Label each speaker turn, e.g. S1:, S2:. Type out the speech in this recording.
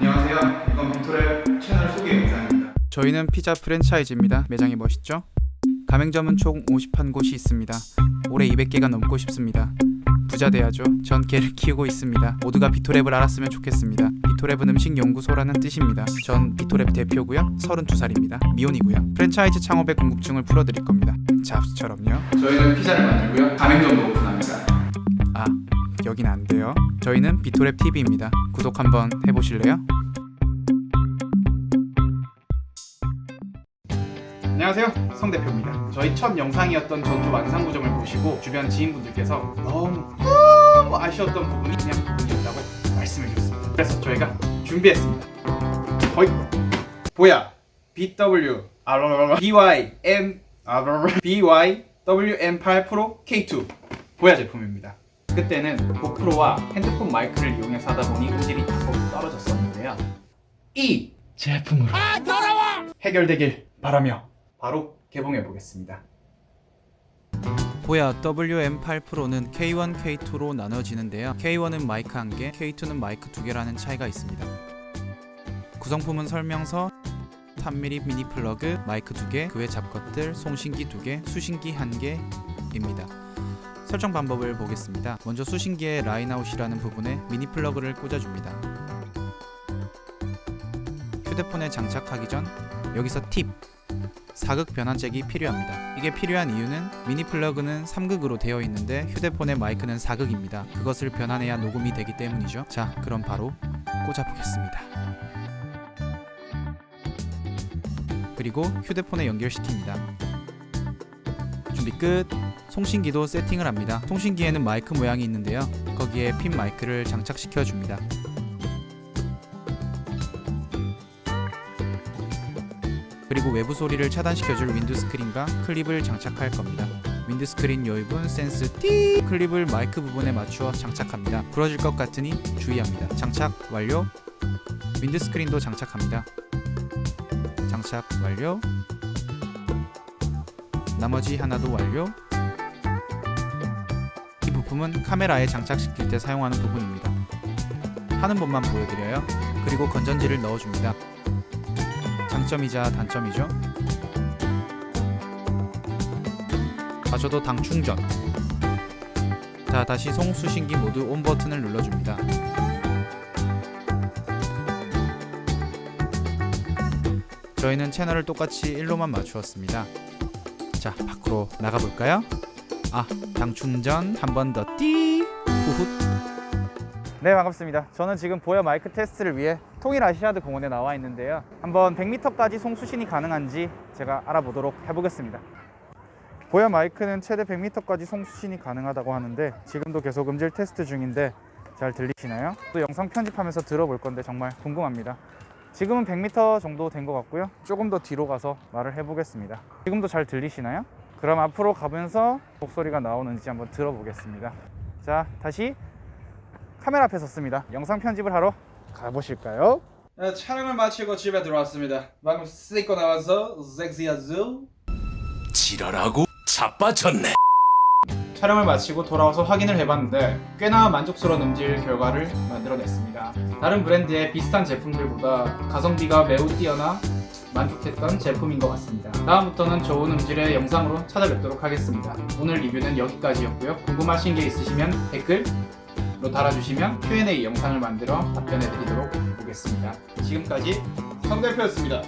S1: 안녕하세요. 이건 빅토랩 채널 소개 영상입니다.
S2: 저희는 피자 프랜차이즈입니다. 매장이 멋있죠? 가맹점은 총 51곳이 있습니다. 올해 200개가 넘고 싶습니다. 부자 돼야죠. 전 개를 키우고 있습니다. 모두가 비토랩을 알았으면 좋겠습니다. 비토랩은 음식 연구소라는 뜻입니다. 전 비토랩 대표고요. 32살입니다. 미혼이고요. 프랜차이즈 창업의 궁금증을 풀어드릴 겁니다. 잡스처럼요.
S1: 저희는 피자를 만들고요.
S2: 여긴 안 돼요. 저희는 비토랩 TV입니다. 구독 한번 해보실래요? 안녕하세요, 성 대표입니다. 저희 첫 영상이었던 전주 완상구점을 보시고 주변 지인분들께서 너무 너무 아쉬웠던 부분이 그냥 부분이었다고 말씀해 주셨습니다. 그래서 저희가 준비했습니다. 거의 보야 BW BY M BY WM8 프로 K2 보야 제품입니다. 그때는 고프로와 핸드폰 마이크를 이용해서 하다 보니 음질이 다소 떨어졌었는데요. 이 제품으로 해결되길 바라며 바로 개봉해 보겠습니다. 보야 WM8 Pro는 K1, K2로 나눠지는데요. K1은 마이크 1개, K2는 마이크 2개라는 차이가 있습니다. 구성품은 설명서, 3mm 미니 플러그, 마이크 2개, 그 외 잡것들, 송신기 2개, 수신기 1개입니다. 설정 방법을 보겠습니다. 먼저 수신기의 라인아웃이라는 부분에 미니 플러그를 꽂아줍니다. 휴대폰에 장착하기 전 여기서 팁! 사극 변환잭이 필요합니다. 이게 필요한 이유는 미니 플러그는 3극으로 되어 있는데 휴대폰의 마이크는 4극입니다. 그것을 변환해야 녹음이 되기 때문이죠. 자, 그럼 바로 꽂아보겠습니다. 그리고 휴대폰에 연결시킵니다. 준비 끝! 송신기도 세팅을 합니다. 송신기에는 마이크 모양이 있는데요. 거기에 핀 마이크를 장착시켜 줍니다. 그리고 외부 소리를 차단시켜줄 윈드 스크린과 클립을 장착할 겁니다. 윈드 스크린 요입은 센스 띠 클립을 마이크 부분에 맞추어 장착합니다. 부러질 것 같으니 주의합니다. 장착 완료. 윈드 스크린도 장착합니다. 장착 완료. 나머지 하나도 완료. 이 부품은 카메라에 장착시킬 때 사용하는 부분입니다. 하는 법만 보여드려요. 그리고 건전지를 넣어줍니다. 장점이자 단점이죠. 가져도 당 충전. 자, 다시 송수신기 모두 온 버튼을 눌러줍니다. 저희는 채널을 똑같이 1로만 맞추었습니다. 자, 밖으로 나가볼까요? 아, 당 충전 한 번 더 띠! 후훗. 네 반갑습니다. 저는 지금 보여 마이크 테스트를 위해 통일 아시아드 공원에 나와 있는데요. 한번 100m까지 송수신이 가능한지 제가 알아보도록 해보겠습니다. 보여 마이크는 최대 100m까지 송수신이 가능하다고 하는데 지금도 계속 음질 테스트 중인데 잘 들리시나요? 또 영상 편집하면서 들어볼 건데 정말 궁금합니다. 지금은 100m 정도 된 것 같고요. 조금 더 뒤로 가서 말을 해보겠습니다. 지금도 잘 들리시나요? 그럼 앞으로 가면서 목소리가 나오는지 한번 들어보겠습니다. 자, 다시 카메라 앞에 섰습니다. 영상 편집을 하러 가보실까요?
S1: 네, 촬영을 마치고 집에 들어왔습니다. 방금 씻고 나와서 섹시하죠?
S3: 지랄하고 자빠졌네.
S1: 촬영을 마치고 돌아와서 확인을 해봤는데 꽤나 만족스러운 음질 결과를 만들어냈습니다. 다른 브랜드의 비슷한 제품들보다 가성비가 매우 뛰어나 만족했던 제품인 것 같습니다. 다음부터는 좋은 음질의 영상으로 찾아뵙도록 하겠습니다. 오늘 리뷰는 여기까지였고요. 궁금하신 게 있으시면 댓글로 달아주시면 Q&A 영상을 만들어 답변해드리도록 하겠습니다. 지금까지 성 대표였습니다.